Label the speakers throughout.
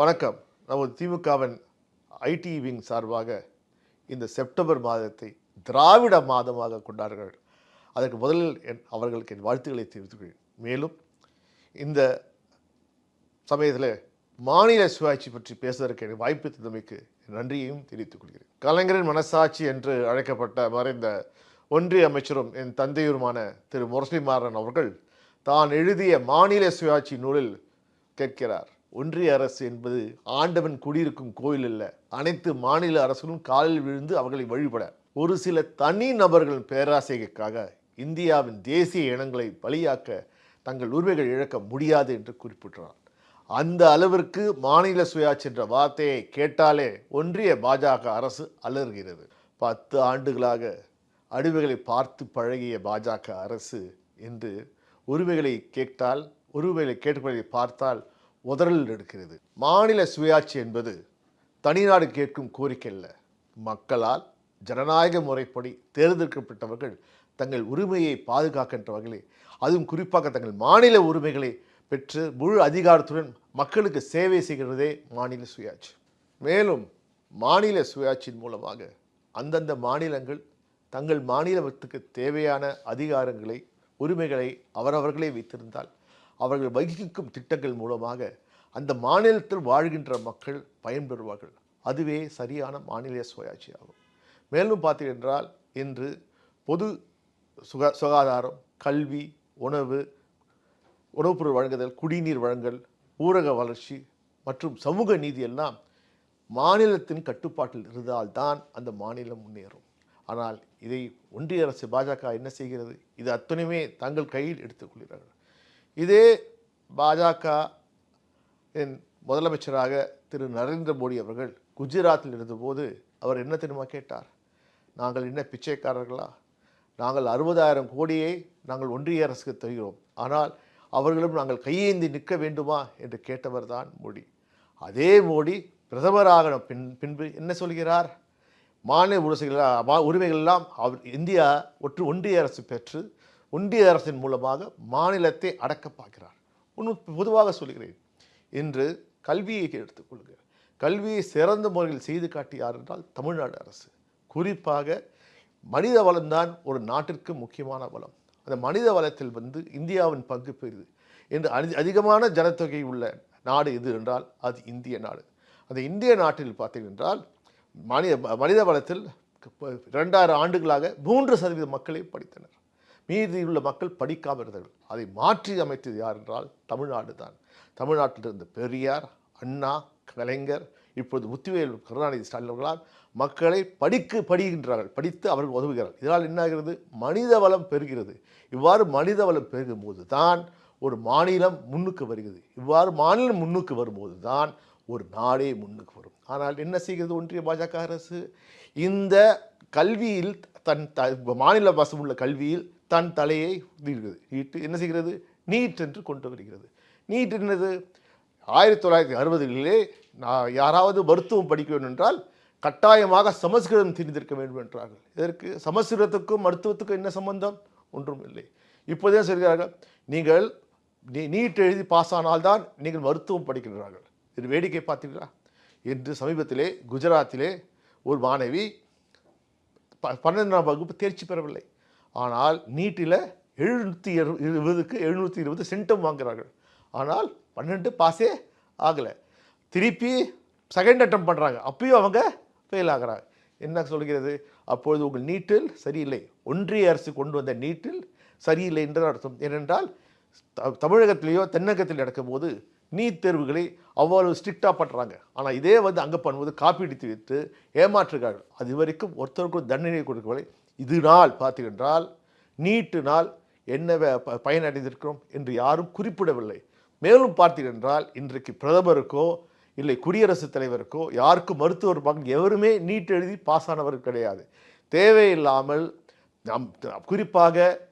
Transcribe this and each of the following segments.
Speaker 1: வணக்கம். நமது திமுகவின் ஐடி விங் சார்பாக இந்த செப்டம்பர் மாதத்தை திராவிட மாதமாக கொண்டார்கள் அதற்கு முதலில் என் அவர்களுக்கு என் வாழ்த்துக்களை தெரிவித்துக்கிறேன் மேலும் இந்த சமயத்தில் மாநில சுயாட்சி பற்றி பேசுவதற்கு எனக்கு வாய்ப்பு தந்தமைக்கு நன்றியையும் தெரிவித்துக் கொள்கிறேன். கலைஞரின் மனசாட்சி என்று அழைக்கப்பட்ட மறைந்த ஒன்றிய அமைச்சரும் என் தந்தையுருமான திரு முரசலிமாறன் அவர்கள் தான் எழுதிய மாநில சுயாட்சி நூலில் கேட்கிறார். ஒன்றிய அரசு என்பது ஆண்டவன் குடியிருக்கும் கோயில் இல்லை அனைத்து மாநில அரசுகளும் காலில் விழுந்து அவர்களை வழிபட. ஒரு சில தனி நபர்களின் பேராசைக்காக இந்தியாவின் தேசிய இனங்களை பலியாக்க தங்கள் உரிமைகள் இழக்க முடியாது என்று குறிப்பிட்டார் அந்த அளவிற்கு மாநில சுயாட்சி என்ற வார்த்தையை கேட்டாலே ஒன்றிய பாஜக அரசு அலறுகிறது. பத்து ஆண்டுகளாக அடிமைகளை பார்த்து பழகிய பாஜக அரசு என்று உரிமைகளை கேட்டால் உரிமைகளை கேட்டுக்கொள்வதை பார்த்தால் உதறலில் எடுக்கிறது மாநில சுயாட்சி என்பது தனிநாடு கேட்கும் கோரிக்கை அல்ல மக்களால் ஜனநாயக முறைப்படி தேர்ந்தெடுக்கப்பட்டவர்கள் தங்கள் உரிமையை பாதுகாக்கின்ற வகையில் அதுவும் குறிப்பாக தங்கள் மாநில உரிமைகளை பெற்று முழு அதிகாரத்துடன் மக்களுக்கு சேவை செய்கிறதே மாநில சுயாட்சி. மேலும் மாநில சுயாட்சியின் மூலமாக அந்தந்த மாநிலங்கள் தங்கள் மாநிலத்துக்கு தேவையான அதிகாரங்களை உரிமைகளை அவரவர்களே வைத்திருந்தால் அவர்கள் வகிக்கும் திட்டங்கள் மூலமாக அந்த மாநிலத்தில் வாழ்கின்ற மக்கள் பயன்பெறுவார்கள். அதுவே சரியான மாநில சுயாட்சி ஆகும் மேலும் பார்த்தீங்கன்றால் இன்று பொது சுகா சுகாதாரம் கல்வி உணவு உணவுப் பொருள் வழங்குதல் குடிநீர் வழங்கல் ஊரக வளர்ச்சி மற்றும் சமூக நீதி எல்லாம் மாநிலத்தின் கட்டுப்பாட்டில் இருந்தால்தான் அந்த மாநிலம் முன்னேறும். ஆனால் இதை ஒன்றிய அரசு பாஜக என்ன செய்கிறது? இது அத்தனையுமே தங்கள் கையில் எடுத்துக்கொள்கிறார்கள் இதே பாஜக என் முதலமைச்சராக திரு நரேந்திர மோடி அவர்கள் குஜராத்தில் இருந்தபோது அவர் என்ன தெரியுமா கேட்டார்? நாங்கள் என்ன பிச்சைக்காரர்களா? நாங்கள் அறுபதாயிரம் கோடியை நாங்கள் ஒன்றிய அரசுக்கு தருகிறோம். ஆனால் அவர்களும் நாங்கள் கையேந்தி நிற்க வேண்டுமா? என்று கேட்டவர் தான் மோடி. அதே மோடி பிரதமராக பின் பின்பு என்ன சொல்கிறார்? மாநில உரிமைகள் உரிமைகளெல்லாம் அவர் இந்தியா ஒற்று ஒன்றிய அரசு பெற்று ஒன்றிய அரசின் மூலமாக மாநிலத்தை அடக்க பார்க்கிறார். ஒன்று பொதுவாக சொல்கிறேன். இன்று கல்வியை எடுத்துக்கொள்க கல்வியை சிறந்த முறையில் செய்து காட்டியார் என்றால் தமிழ்நாடு அரசு. குறிப்பாக மனித வளம்தான் ஒரு நாட்டிற்கு முக்கியமான வளம். அந்த மனித வளத்தில் வந்து இந்தியாவின் பங்கு பெரிது. என்று அதி அதிகமான ஜனத்தொகை உள்ள நாடு எது என்றால் அது இந்திய நாடு. அந்த இந்திய நாட்டில் பார்த்தீங்கன்றால் மனித மனித வளத்தில் இரண்டாயிரம் ஆண்டுகளாக மூன்று சதவீத மக்களே படித்தனர். மீதி உள்ள மக்கள் படிக்காமல் இருந்தார்கள். அதை மாற்றி அமைத்தது யார் என்றால் தமிழ்நாடு தான். தமிழ்நாட்டில் இருந்த பெரியார் அண்ணா கலைஞர் இப்பொழுது முத்துவேல் கருணாநிதி ஸ்டாலின் அவர்களால் மக்களை படிக்க படிக்கின்றார்கள். படித்து அவர்கள் உதவுகிறார்கள். இதனால் என்ன ஆகிறது? மனித வளம் பெறுகிறது இவ்வாறு மனித வளம் பெருகும் போது தான் ஒரு மாநிலம் முன்னுக்கு வருகிறது. இவ்வாறு மாநிலம் முன்னுக்கு வரும்போது தான் ஒரு நாடே முன்னுக்கு வரும். ஆனால் என்ன செய்கிறது ஒன்றிய பாஜக அரசு? இந்த கல்வியில் தன் த மாநில வசம் உள்ள கல்வியில் தன் தலையை நீட்டுகிறது நீட்டு என்ன செய்கிறது? நீட் என்று கொண்டு வருகிறது. நீட் என்னது? ஆயிரத்தி தொள்ளாயிரத்தி அறுபதுகளிலே நான் யாராவது மருத்துவம் படிக்க வேண்டும் என்றால் கட்டாயமாக சமஸ்கிருதம் தெரிந்திருக்க வேண்டும் என்றார்கள். இதற்கு சமஸ்கிருதத்துக்கும் மருத்துவத்துக்கும் என்ன சம்பந்தம்? ஒன்றும் இல்லை. இப்போதே சொல்கிறார்கள் நீங்கள் நீ நீட் எழுதி பாஸ் ஆனால்தான் நீங்கள் மருத்துவம் படிக்கின்றார்கள். இது வேடிக்கை பார்த்தீர்களா? என்று சமீபத்திலே குஜராத்திலே ஒரு மாணவி ப பன்னெண்டாம் வகுப்பு தேர்ச்சி பெறவில்லை. ஆனால் நீட்டில் எழுநூற்றி இருபதுக்கு எழுநூற்றி இருபது சென்டம் வாங்குகிறார்கள் ஆனால் பன்னெண்டு பாஸே ஆகலை. திருப்பி செகண்ட் அட்டம் பண்ணுறாங்க அப்பயும் அவங்க ஃபெயில் ஆகிறாங்க. என்ன சொல்கிறது? அப்பொழுது உங்கள் நீட்டில் சரியில்லை. ஒன்றிய அரசு கொண்டு வந்த நீட்டில் சரியில்லை என்று அர்த்தம். ஏனென்றால் த- தமிழகத்திலேயோ தென்னகத்தில் நடக்கும்போது நீட் தேர்வுகளை அவ்வளவு ஸ்ட்ரிக்டாக பண்ணுறாங்க ஆனால் இதே வந்து அங்கே பண்ணும்போது காப்பீடு வைத்து ஏமாற்றுகிறார்கள். அது வரைக்கும் ஒருத்தருக்கும் தண்டனை கொடுக்கவில்லை. இது நாள் பார்த்தீங்கன்றால் நீட்டு நாள் என்ன வே- ப- பயனடைந்திருக்கிறோம் என்று யாரும் குறிப்பிடவில்லை. மேலும் பார்த்தீங்கன்றால் இன்றைக்கு பிரதமருக்கோ இல்லை குடியரசுத் தலைவருக்கோ யாருக்கும் மருத்துவர் பங்கு எவருமே நீட் எழுதி பாஸ் ஆனவர் கிடையாது. தேவையில்லாமல் நம் குறிப்பாக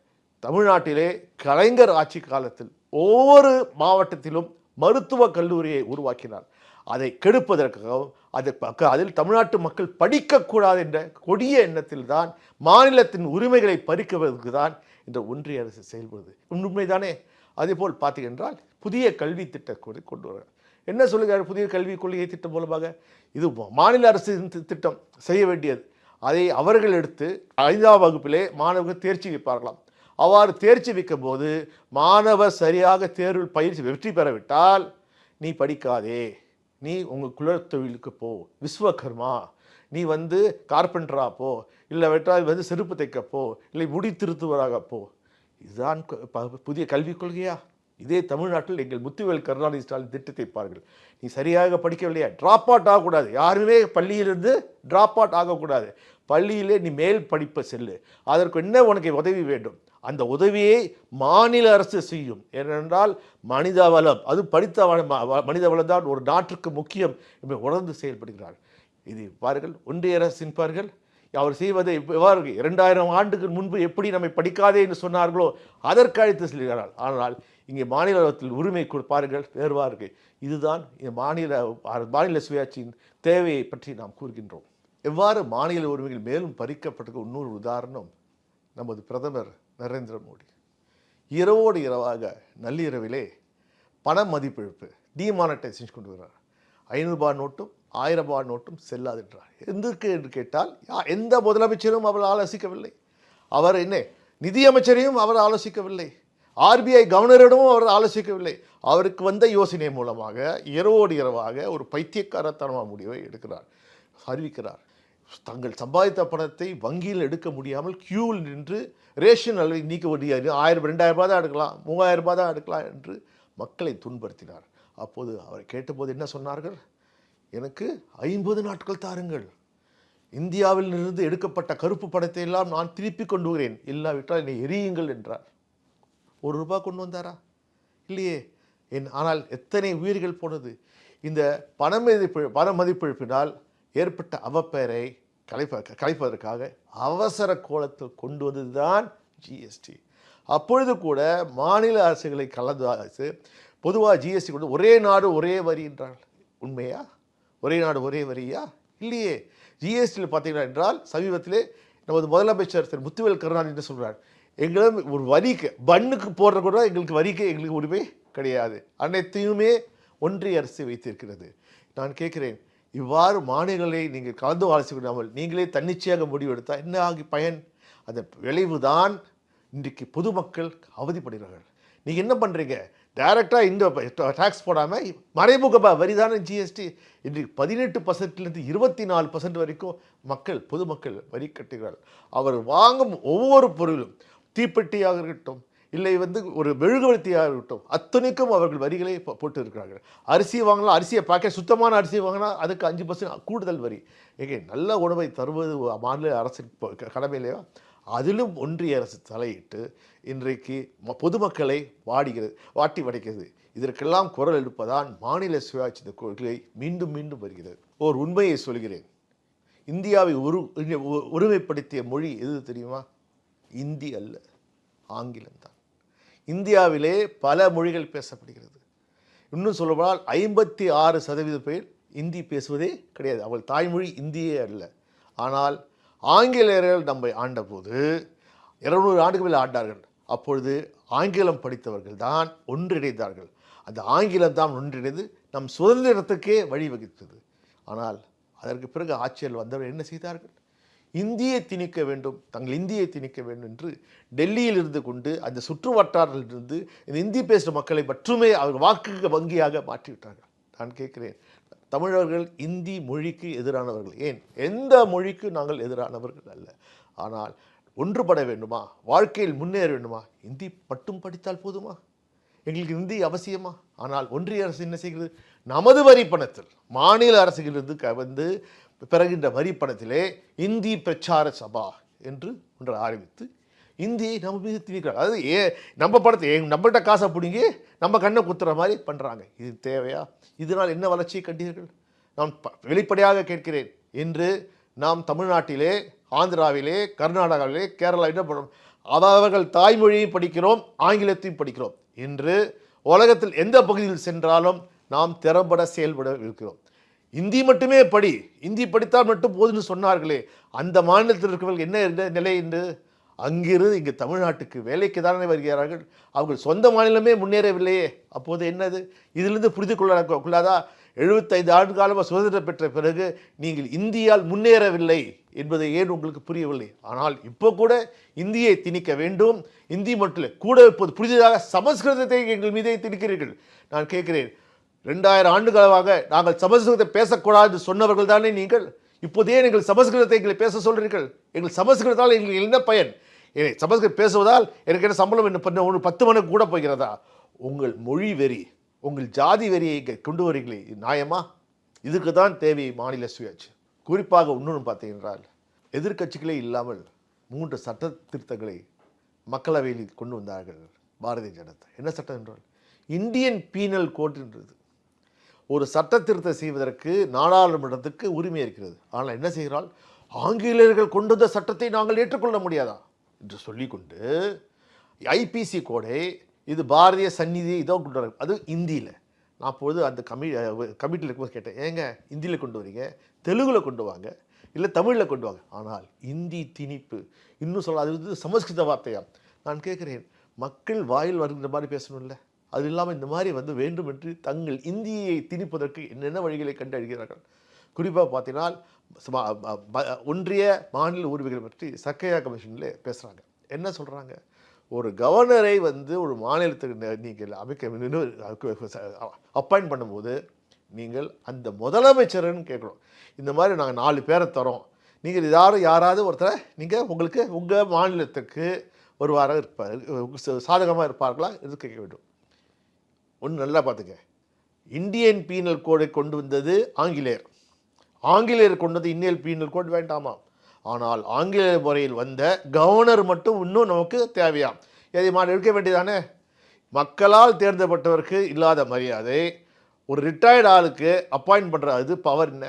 Speaker 1: தமிழ்நாட்டிலே கலைஞர் ஆட்சி காலத்தில் ஒவ்வொரு மாவட்டத்திலும் மருத்துவக் கல்லூரியை உருவாக்கினார். அதை கெடுப்பதற்காகவும் அதை பக்க- அதில் தமிழ்நாட்டு மக்கள் படிக்கக்கூடாது என்ற கொடிய எண்ணத்தில் தான் மாநிலத்தின் உரிமைகளை பறிக்குவதற்கு தான் இந்த ஒன்றிய அரசு செயல்படுது. உண்மைதானே? அதேபோல் பார்த்தீங்கன்றால் புதிய கல்வி திட்டத்தை கொண்டு வர என்ன சொல்லுகிறார் புதிய கல்விக் கொள்கை திட்டம் மூலமாக? இது மாநில அரசு திட்டம் செய்ய வேண்டியது. அதை அவர்கள் எடுத்து ஐந்தாம் வகுப்பிலே மாணவர்கள் தேர்ச்சி வைப்பார்களாம். அவ்வாறு தேர்ச்சி வைக்கும் போது மாணவர் சரியாக தேர்வில் பயிற்சி வெற்றி பெறவிட்டால் நீ படிக்காதே. நீ உங்கள் குலத்தொழிலுக்கு போ விஸ்வகர்மா. நீ வந்து கார்பெண்டரா போ இல்லை வெட்டால் வந்து செருப்பு தைக்கப்போ இல்லை முடி திருத்துவராக போ. இதுதான் புதிய கல்விக் கொள்கையா? இதே தமிழ்நாட்டில் எங்கள் முத்துவேல் கருணாநிதி ஸ்டாலின் திட்டத்தை பாருங்கள் நீ சரியாக படிக்கவில்லையா? ட்ராப் அவுட் ஆகக்கூடாது. யாருமே பள்ளியிலிருந்து ட்ராப் அவுட் ஆகக்கூடாது. பள்ளியிலே நீ மேல் படிப்பை செல்லு. அதற்கு என்ன உனக்கு உதவி வேண்டும்? அந்த உதவியை மாநில அரசு செய்யும். ஏனென்றால் மனித வளம் அது படித்த வளம் மனித வளம் தான் ஒரு நாட்டுக்கு முக்கியம் என்று உணர்ந்து செயல்படுகிறார் இது பாருங்கள் ஒன்றிய அரசின் பாருங்கள். அவர் செய்வதை எவ்வாறு இரண்டாயிரம் ஆண்டுக்கு முன்பு எப்படி நம்மை படிக்காதே என்று சொன்னார்களோ அதற்கு அழைத்து செல்கிறார்கள். ஆனால் இங்கே மாநிலத்தில் உரிமை கொடுப்பார்கள் பாருங்கள் இதுதான் இந்த மாநில மாநில சுயாட்சியின் தேவையை பற்றி நாம் கூறுகின்றோம். எவ்வாறு மாநில உரிமைகள் மேலும் பறிக்கப்பட்டது இன்னொரு உதாரணம் நமது பிரதமர் நரேந்திர மோடி. இரவோடு இரவாக நள்ளிரவிலே பண மதிப்பிழப்பு டிமானடைசேஷன் கொண்டு வர்றார் ஐநூறுபா நோட்டும் ஆயிரம் ரூபாய் நோட்டும் செல்லாதென்றார் எந்தற்கு என்று கேட்டால் எந்த முதலமைச்சரும் அவர் ஆலோசிக்கவில்லை. அவர் என்ன நிதியமைச்சரையும் அவர் ஆலோசிக்கவில்லை. ஆர்பிஐ கவர்னரிடமும் அவர் ஆலோசிக்கவில்லை. அவருக்கு வந்த யோசனை மூலமாக இரவோடு இரவாக ஒரு பைத்தியக்காரத்தனமான முடிவை எடுக்கிறார் அறிவிக்கிறார். தங்கள் சம்பாதித்த பணத்தை வங்கியில் எடுக்க முடியாமல் கியூவில் நின்று ரேஷன் அளவை நீக்க முடியாது ஆயிரம் ரெண்டாயிரம் ரூபாய் தான் எடுக்கலாம் மூவாயிரம் ரூபாய் தான் எடுக்கலாம் என்று மக்களை துன்படுத்தினார் அப்போது அவர் கேட்டபோது என்ன சொன்னார்கள்? எனக்கு ஐம்பது நாட்கள் தாருங்கள். இந்தியாவில் இருந்து எடுக்கப்பட்ட கருப்பு படத்தை எல்லாம் நான் திருப்பி கொண்டு வருகிறேன். இல்லாவிட்டால் என்னை எரியுங்கள் என்றார். ஒரு ரூபாய் கொண்டு வந்தாரா? இல்லையே. என் ஆனால் எத்தனை உயிர்கள் போனது? இந்த பண மதிப்பு பண மதிப்பிழப்பினால் ஏற்பட்ட அவப்பெயரை கலைப்ப கலைப்பதற்காக அவசர கோலத்தில் கொண்டு வந்ததுதான் ஜிஎஸ்டி அப்பொழுது கூட மாநில அரசுகளை கலந்து அரசு பொதுவாக ஜிஎஸ்டி கொண்டு ஒரே நாடு ஒரே வரி என்றால் உண்மையா? ஒரே நாடு ஒரே வரியா? இல்லையே. ஜிஎஸ்டியில் பார்த்தீங்கன்னா என்றால் சமீபத்திலே நமது முதலமைச்சர் திரு முத்துவேல் கருணாநிதி என்ன சொல்கிறார் எங்களிடம் ஒரு வரிக்கு பன்னுக்கு போடுற கூட எங்களுக்கு வரிக்கு எங்களுக்கு உரிமை கிடையாது. அனைத்தையுமே ஒன்றிய அரசு வைத்திருக்கிறது. நான் கேட்குறேன் இவ்வாறு மாநிலங்களை நீங்கள் கலந்து ஆலோசி விடாமல் நீங்களே தன்னிச்சையாக முடிவெடுத்தால் என்ன ஆகி பயன்? அதன் விளைவுதான் இன்றைக்கு பொதுமக்கள் அவதிப்படுகிறார்கள். நீங்கள் என்ன பண்ணுறீங்க டைரெக்டாக இந்த டேக்ஸ் போடாமல் மறைமுக வரிதான ஜிஎஸ்டி இன்றைக்கு பதினெட்டு பர்சன்ட்லேருந்து இருபத்தி நாலு பர்சன்ட் வரைக்கும் மக்கள் பொதுமக்கள் வரி கட்டுகிறார்கள். அவர் வாங்கும் ஒவ்வொரு பொருளும் தீப்பெட்டியாக இருக்கட்டும் இல்லை வந்து ஒரு மெழுகுவர்த்தியாக இருக்கட்டும் அத்தனைக்கும் அவர்கள் வரிகளை போட்டு இருக்கிறார்கள் அரிசி வாங்கலாம் அரிசியை பாக்கெட் சுத்தமான அரிசி வாங்கினா அதுக்கு அஞ்சு பர்சன்ட் கூடுதல் வரி. ஏங்க நல்ல உணவை தருவது மாநில அரசின் கடமையிலேயா க- கடமை இல்லையா? அதிலும் ஒன்றிய அரசு தலையிட்டு இன்றைக்கு ம- பொதுமக்களை வாடுகிறது வாட்டி வடைக்கிறது. இதற்கெல்லாம் குரல் எழுப்பதான் மாநில சுயாட்சி கொள்கை மீண்டும் மீண்டும் வருகிறது. ஓர் உண்மையை சொல்கிறேன். இந்தியாவை ஒரு உரிமைப்படுத்திய ஒருமைப்படுத்திய மொழி எது தெரியுமா? இந்தி அல்ல ஆங்கிலம்தான் இந்தியாவிலே பல மொழிகள் பேசப்படுகிறது. இன்னும் சொல்லப்போனால் ஐம்பத்தி ஆறு சதவீத பேர் இந்தி பேசுவதே கிடையாது. அவள் தாய்மொழி இந்தியே அல்ல. ஆனால் ஆங்கிலேயர்கள் நம்மை ஆண்டபோது இருநூறு ஆண்டுகள் மேல் ஆண்டார்கள். அப்பொழுது ஆங்கிலம் படித்தவர்கள் தான் ஒன்றிணைந்தார்கள். அந்த ஆங்கிலம் தான் ஒன்றிணைந்து நம் சுதந்திரத்துக்கே வழிவகுத்தது. ஆனால் அதற்கு பிறகு ஆட்சியில் வந்தவர்கள் என்ன செய்தார்கள்? இந்தியை திணிக்க வேண்டும் தங்கள் இந்தியை திணிக்க வேண்டும் என்று டெல்லியில் இருந்து கொண்டு அந்த சுற்று வட்டாரத்திலிருந்து இந்த இந்தி பேசுகிற மக்களை மட்டுமே அவர் வாக்கு வங்கியாக மாற்றிவிட்டார்கள். நான் கேட்கிறேன் தமிழர்கள் இந்தி மொழிக்கு எதிரானவர்கள். ஏன்? எந்த மொழிக்கு நாங்கள் எதிரானவர்கள் அல்ல. ஆனால் ஒன்றுபட வேண்டுமா? வாழ்க்கையில் முன்னேற வேண்டுமா? இந்தி மட்டும் படித்தால் போதுமா? எங்களுக்கு இந்தி அவசியமா? ஆனால் ஒன்றிய அரசு என்ன செய்கிறது? நமது வரி பணத்தில் மாநில அரசுகளிலிருந்து வந்து வந்து பெறுகின்ற வரி பணத்திலே இந்தி பிரச்சார சபா என்று ஒன்றை ஆரம்பித்து இந்தியை நம்ம மீது திணிக்கிறாங்க அதாவது ஏ நம்ம படத்தை நம்மகிட்ட காசை பிடிங்கி நம்ம கண்ணை குத்துற மாதிரி பண்ணுறாங்க இது தேவையா? இதனால் என்ன வளர்ச்சியை கண்டீர்கள்? நான் ப- வெளிப்படையாக கேட்கிறேன். என்று நாம் தமிழ்நாட்டிலே ஆந்திராவிலே கர்நாடகாவிலே கேரளா என்ன பண்ணுறோம் அவர்கள் தாய்மொழியை படிக்கிறோம் ஆங்கிலத்தையும் படிக்கிறோம். என்று உலகத்தில் எந்த பகுதியில் சென்றாலும் நாம் திறம்பட செயல்பட இருக்கிறோம். இந்தி மட்டுமே படி. இந்தி படித்தால் மட்டும் போதும்னு சொன்னார்களே. அந்த மாநிலத்தில் இருக்கிறவர்கள் என்ன நிலை என்று அங்கிருந்து இங்கே தமிழ்நாட்டுக்கு வேலைக்கு தானே வருகிறார்கள். அவர்கள் சொந்த மாநிலமே முன்னேறவில்லையே. அப்போது என்னது? இதிலிருந்து புரிந்து கொள்ள கொள்ளாதா? எழுபத்தைந்து ஆண்டு காலமாக சுதந்திரம் பெற்ற பிறகு நீங்கள் இந்தியால் முன்னேறவில்லை என்பதை ஏன் உங்களுக்கு புரியவில்லை? ஆனால் இப்போ கூட இந்தியை திணிக்க வேண்டும். இந்தி மட்டும் கூட இப்போது புதிதாக சமஸ்கிருதத்தை எங்கள் மீதே திணிக்கிறீர்கள். நான் கேட்கிறேன் ரெண்டாயிரம் ஆண்டுகளாக நாங்கள் சமஸ்கிருதத்தை பேசக்கூடாது சொன்னவர்கள் தானே நீங்கள்? இப்போதே நீங்கள் சமஸ்கிருதத்தை எங்களை பேச சொல்கிறீர்கள் எங்கள் சமஸ்கிருதத்தால் எங்களுக்கு என்ன பயன்? ஏ, சமஸ்கிருதம் பேசுவதால் எனக்கு என்ன சம்பளம் என்ன பண்ண? ஒன்று பத்து மணிக்கு கூட போகிறதா? உங்கள் மொழி வெறி உங்கள் ஜாதி வெறியை இங்கே கொண்டு வரீங்களே நியாயமா? இதுக்கு தான் தேவை மாநில சுயாட்சி. குறிப்பாக இன்னொன்று பார்த்தீங்கன்றால் எதிர்க்கட்சிகளே இல்லாமல் மூன்று சட்ட திருத்தங்களை மக்களவையில் கொண்டு வந்தார்கள் பாரதிய ஜனதா. என்ன சட்டம் என்றால் இந்தியன் பீனல் கோட் என்றது. ஒரு சட்ட திருத்தம் செய்வதற்கு நாடாளுமன்றத்துக்கு உரிமை இருக்கிறது. ஆனால் என்ன செய்கிறாள்? ஆங்கிலேயர்கள் கொண்டு வந்த சட்டத்தை நாங்கள் ஏற்றுக்கொள்ள முடியாதா? என்று சொல்லிக்கொண்டு ஐபிசி கோடை இது பாரதிய சந்நிதி இதோ கொண்டு வர அது இந்தியில். நான் அப்போது அந்த கமி கமிட்டியில் இருக்கும்போது கேட்டேன். ஏங்க இந்தியில் கொண்டு வரீங்க? தெலுங்கில் கொண்டு வாங்க. இல்லை தமிழில் கொண்டு வாங்க. ஆனால் இந்தி திணிப்பு இன்னும் சொல்ல அது வந்து சமஸ்கிருத வார்த்தையா நான் கேட்குறேன் மக்கள் வாயில் வருகிற மாதிரி பேசணும்ல? அது இல்லாமல் இந்த மாதிரி வந்து வேண்டுமென்று தங்கள் இந்தியை திணிப்பதற்கு என்னென்ன வழிகளை கண்டறிகிறார்கள்? குறிப்பாக பார்த்தீங்கன்னா ஒன்றிய மாநில உரிமைகள் பற்றி சக்கையா கமிஷனில் பேசுகிறாங்க என்ன சொல்கிறாங்க ஒரு கவர்னரை வந்து ஒரு மாநிலத்துக்கு நீங்கள் அமைக்க அப்பாயிண்ட் பண்ணும்போது நீங்கள் அந்த முதலமைச்சர்னு கேட்கணும். இந்த மாதிரி நாங்கள் நாலு பேரை தரோம். நீங்கள் யாரும் யாராவது ஒருத்தரை நீங்கள் உங்களுக்கு உங்கள் மாநிலத்துக்கு ஒருவாராக இருப்பார் சாதகமாக இருப்பார்களா? இது கேட்க வேண்டும். ஒன்று நல்லா பார்த்துக்க. இந்தியன் பீனல் கோடை கொண்டு வந்தது ஆங்கிலேயர். ஆங்கிலேயர் கொண்டு வந்து இந்தியன் பீனல் கோட் வேண்டாமா? ஆனால் ஆங்கிலேய முறையில் வந்த கவர்னர் மட்டும் இன்னும் நமக்கு தேவையாம். இதை மாடு எடுக்க வேண்டியதானே? மக்களால் தேர்ந்தப்பட்டவருக்கு இல்லாத மரியாதை. ஒரு ரிட்டையர்டு ஆளுக்கு அப்பாயிண்ட் பண்ணுற அது பவர் என்ன?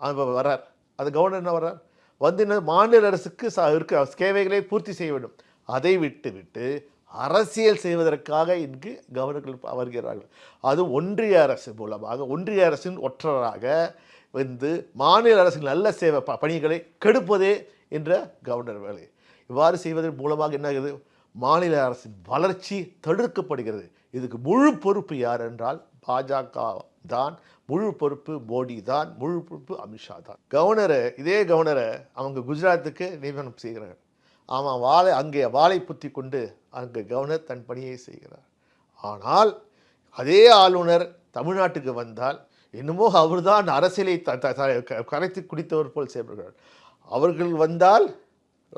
Speaker 1: அது வர்றார் அது கவர்னர் என்ன வர்றார் வந்து என்ன மாநில அரசுக்கு ச இருக்க சேவைகளை பூர்த்தி செய்ய வேண்டும். அதை விட்டு விட்டு அரசியல் செய்வதற்காக இங்கு கவர்னர்கள் வருகிறார்கள் அது ஒன்றிய அரசு மூலமாக ஒன்றிய அரசின் ஒற்றராக வந்து மாநில அரசின் நல்ல சேவை ப- பணிகளை கெடுப்பதே என்ற கவர்னர் வேலை. இவ்வாறு செய்வதன் மூலமாக என்ன ஆகுது? மாநில அரசின் வளர்ச்சி தடுக்கப்படுகிறது. இதுக்கு முழு பொறுப்பு யார் என்றால் பாஜக தான். முழு பொறுப்பு மோடி தான். முழு பொறுப்பு அமித்ஷா தான். கவர்னரை இதே கவர்னரை அவங்க குஜராத்துக்கு நியமனம் செய்கிறாங்க அவன் வாழை அங்கே வாளை புத்தி கொண்டு அங்கே கவர்னர் தன் பணியை செய்கிறார். ஆனால் அதே ஆளுநர் தமிழ்நாட்டுக்கு வந்தால் என்னமோ அவர்தான் அரசியலை த த- க- கரைத்து குடித்தவர் போல் செயல்படுகிறார். அவர்கள் வந்தால்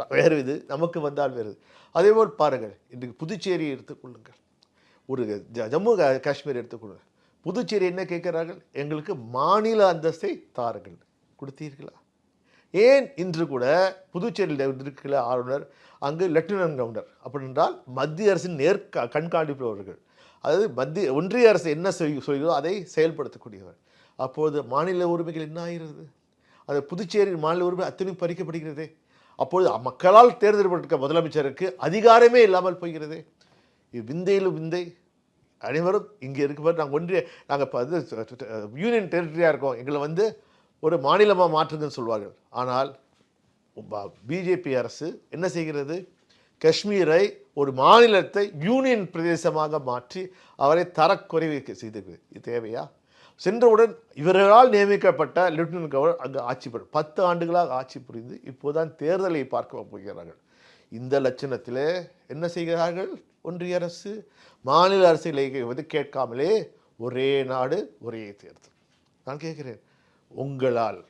Speaker 1: வேறு இது நமக்கு வந்தால் வேறு அதேபோல் பாருங்கள் இன்றைக்கு புதுச்சேரியை எடுத்துக்கொள்ளுங்கள் ஒரு ஜ- ஜம்மு காஷ்மீர் எடுத்துக்கொள்ளுங்கள் புதுச்சேரி என்ன கேட்கிறார்கள்? எங்களுக்கு மாநில அந்தஸ்தை தாருங்கள். கொடுத்தீர்களா? ஏன் இன்று கூட புதுச்சேரியில் இருக்கிற ஆளுநர் அங்கு லெப்டினன்ட் கவர்னர் அப்படி என்றால் மத்திய அரசின் நேர் கண்காணிப்பவர்கள். அதாவது மத்திய ஒன்றிய அரசு என்ன செய் சொல்கிறதோ அதை செயல்படுத்தக்கூடியவர். அப்போது மாநில உரிமைகள் என்ன ஆகிறது? அது புதுச்சேரி மாநில உரிமை அத்தனை பறிக்கப்படுகிறதே. அப்பொழுது மக்களால் தேர்ந்தெடுக்கப்பட்ட முதலமைச்சருக்கு அதிகாரமே இல்லாமல் போகிறதே. இது விந்தையிலும் விந்தை. அனைவரும் இங்கே இருக்கும்போது நாங்கள் ஒன்றிய நாங்கள் யூனியன் டெரிட்டரியாக இருக்கோம். எங்களை வந்து ஒரு மாநிலமாக மாற்றுங்கன்னு சொல்வார்கள். ஆனால் பிஜேபி அரசு என்ன செய்கிறது? காஷ்மீரை ஒரு மாநிலத்தை யூனியன் பிரதேசமாக மாற்றி அவரை தரக்குறைவு செய்திருக்கு. இது தேவையா? சென்றவுடன் இவர்களால் நியமிக்கப்பட்ட லெப்டினன்ட் கவர்னர் அங்கு ஆட்சி புரி பத்து ஆண்டுகளாக ஆட்சி புரிந்து இப்போதான் தேர்தலை பார்க்க போகிறார்கள். இந்த லட்சணத்திலே என்ன செய்கிறார்கள்? ஒன்றிய அரசு மாநில அரசுகளை வந்து கேட்காமலே ஒரே நாடு ஒரே தேர்தல். நான் கேட்கிறேன். உங்களால்.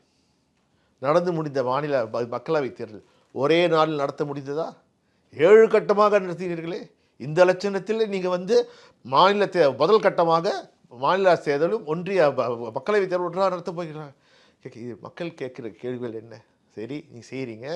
Speaker 1: நடந்து முடிந்த மாநில மக்களவை மக்களவைத் தேர்தல் ஒரே நாளில் நடத்த முடிந்ததா? ஏழு கட்டமாக நடத்தினீர்களே. இந்த லட்சணத்தில் நீங்கள் வந்து மாநில தே முதல் கட்டமாக மாநில தேர்தலும் ஒன்றிய மக்களவைத் தேர்தல் ஒன்றாக நடத்த போகிறாங்க இது மக்கள் கேட்குற கேள்விகள் என்ன? சரி நீ செய்கிறீங்க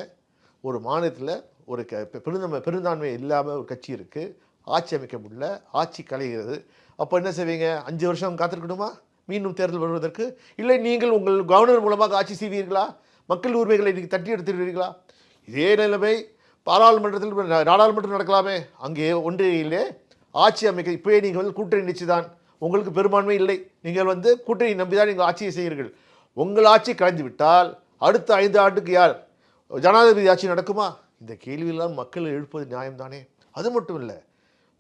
Speaker 1: ஒரு மாநிலத்தில் ஒரு க பெருந்தன்மை பெருந்தான்மை இல்லாமல் ஒரு கட்சி இருக்குது ஆட்சி அமைக்க முடியல ஆட்சி கலைகிறது. அப்போ என்ன செய்வீங்க? அஞ்சு வருஷம் காத்திருக்கணுமா? மீண்டும் தேர்தல் வருவதற்கு. இல்லை நீங்கள் உங்கள் கவர்னர் மூலமாக ஆட்சி செய்வீர்களா? மக்கள் உரிமைகளை நீங்கள் தட்டி எடுத்துடுவீர்களா இதே நிலைமை பாராளுமன்றத்தில் நாடாளுமன்றம் நடக்கலாமே. அங்கே ஒன்றியிலே ஆட்சி அமைக்க இப்போயே நீங்கள் வந்து கூட்டணி நிச்சயதான் உங்களுக்கு பெரும்பான்மை இல்லை. நீங்கள் வந்து கூட்டணி நம்பிதான் நீங்கள் ஆட்சியை செய்கிறீர்கள். உங்கள் ஆட்சி கலைந்து விட்டால் அடுத்த ஐந்து ஆண்டுக்கு யார்? ஜனாதிபதி ஆட்சி நடக்குமா? இந்த கேள்வியெல்லாம் மக்கள் எழுப்பது நியாயம்தானே. அது மட்டும் இல்லை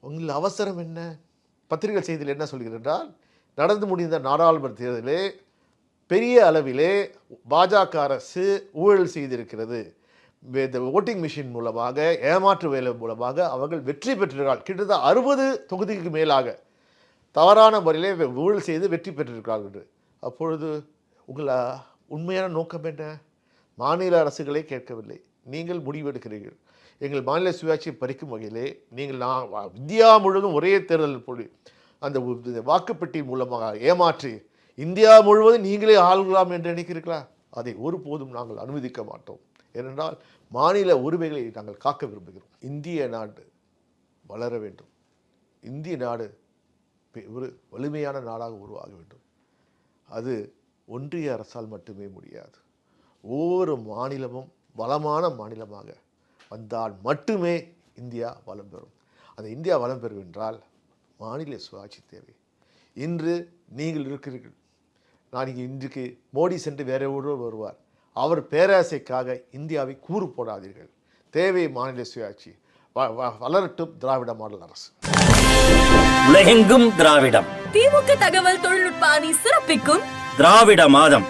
Speaker 1: உங்கள் அவசரம் என்ன? பத்திரிகை செய்தியில் என்ன சொல்கிறேன் என்றால் நடந்து முடிந்த நாடாளுமன்ற தேர்தலிலே பெரிய அளவிலே பாஜக அரசு ஊழல் செய்திருக்கிறது. இந்த ஓட்டிங் மிஷின் மூலமாக ஏமாற்று வேலை மூலமாக அவர்கள் வெற்றி பெற்றிருக்கிறார்கள். கிட்டத்தட்ட அறுபது தொகுதிக்கு மேலாக தவறான முறையிலே வெ- ஊழல் செய்து வெற்றி பெற்றிருக்கிறார்கள் என்று. அப்பொழுது உங்கள் உண்மையான நோக்கம் என்ன? மாநில அரசுகளே கேட்கவில்லை. நீங்கள் முடிவெடுக்கிறீர்கள். எங்கள் மாநில சுயாட்சியை பறிக்கும் வகையிலே நீங்கள் நான் இந்தியா முழுவதும் ஒரே தேர்தல் போடி அந்த வாக்குப்பெட்டி மூலமாக ஏமாற்றி இந்தியா முழுவதும் நீங்களே ஆள்கலாம் என்று நினைக்கிறீர்களா? அதை ஒருபோதும் நாங்கள் அனுமதிக்க மாட்டோம். ஏனென்றால் மாநில உரிமைகளை நாங்கள் காக்க விரும்புகிறோம். இந்திய நாடு வளர வேண்டும். இந்திய நாடு பெ- ஒரு வலிமையான நாடாக உருவாக வேண்டும். அது ஒன்றிய அரசால் மட்டுமே முடியாது. ஒவ்வொரு மாநிலமும் வளமான மாநிலமாக வந்தால் மட்டுமே இந்தியா வளம் பெறும். அந்த இந்தியா வளம் பெறும் என்றால் மாநில சுயாட்சி தேவை. இன்று நீங்கள் இருக்கிறீர்கள். நான் இங்கே இன்றைக்கு மோடி சென்று வேற ஒருவர் வருவார். அவர் பேராசைக்காக இந்தியாவை கூறு போடாதீர்கள். தேவை மாநில சுயாட்சி. வளரட்டும் திராவிட மாடல் அரசு.
Speaker 2: உலகெங்கும் திராவிடம்.
Speaker 3: திமுக தகவல் தொழில்நுட்ப அணி சிறப்பிக்கும்.
Speaker 2: திராவிட மாதம்.